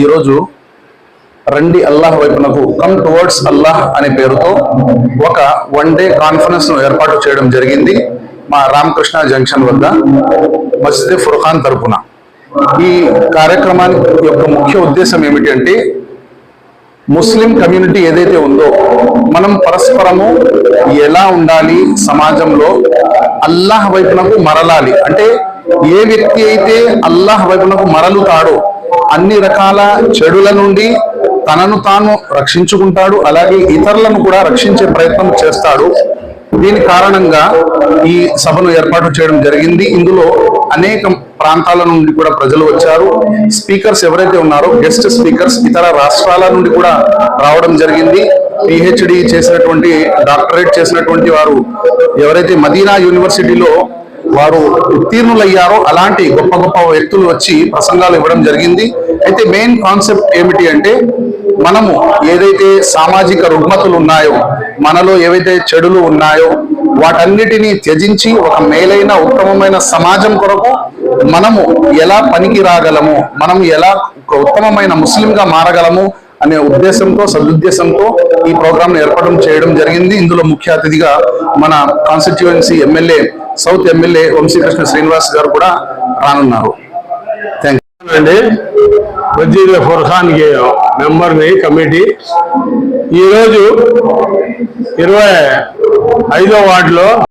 ఈరోజు రండి అల్లాహ్ వైపునకు కమ్ టువర్డ్స్ అల్లాహ్ అనే పేరుతో ఒక వన్ డే కాన్ఫరెన్స్ను ఏర్పాటు చేయడం జరిగింది మా రామకృష్ణ జంక్షన్ వద్ద మస్జిద్ ఫుర్ఖాన్ తరపున. ఈ కార్యక్రమానికి యొక్క ముఖ్య ఉద్దేశం ఏమిటి అంటే ముస్లిం కమ్యూనిటీ ఏదైతే ఉందో మనం పరస్పరము ఎలా ఉండాలి సమాజంలో అల్లాహ్ వైపునకు మరలాలి. అంటే ఏ వ్యక్తి అయితే అల్లాహ్ వైపునకు మరలుతాడో అన్ని రకాల చెడుల నుండి తనను తాను రక్షించుకుంటాడు అలాగే ఇతరులను కూడా రక్షించే ప్రయత్నం చేస్తాడు. దీని కారణంగా ఈ సభను ఏర్పాటు చేయడం జరిగింది. ఇందులో అనేక ప్రాంతాల నుండి కూడా ప్రజలు వచ్చారు. స్పీకర్స్ ఎవరైతే ఉన్నారో గెస్ట్ స్పీకర్స్ ఇతర రాష్ట్రాల నుండి కూడా రావడం జరిగింది. పిహెచ్డి చేసినటువంటి డాక్టరేట్ చేసినటువంటి వారు ఎవరైతే మదీనా యూనివర్సిటీలో వారు ఉత్తీర్ణులయ్యారో అలాంటి గొప్ప గొప్ప వ్యక్తులు వచ్చి ప్రసంగాలు ఇవ్వడం జరిగింది. అయితే మెయిన్ కాన్సెప్ట్ ఏమిటి అంటే మనము ఏదైతే సామాజిక రుగ్మతులు ఉన్నాయో మనలో ఏవైతే చెడులు ఉన్నాయో వాటన్నిటినీ త్యజించి ఒక మేలైన ఉత్తమమైన సమాజం కొరకు మనము ఎలా పనికి రాగలము మనం ఎలా ఒక ఉత్తమమైన ముస్లింగా మారగలము అనే ఉద్దేశంతో సదుద్దేశంతో ఈ ప్రోగ్రామ్ ఏర్పాటు చేయడం జరిగింది. ఇందులో ముఖ్య అతిథిగా మన constituency MLA south MLA Vamshikrishna Srinivas గారు కూడా రానున్నారు. థ్యాంక్ అండి మస్జిద్ ఫుర్ఖాన్ మెంబర్ని కమిటీ. ఈరోజు ఇరవై ఐదో వార్డులో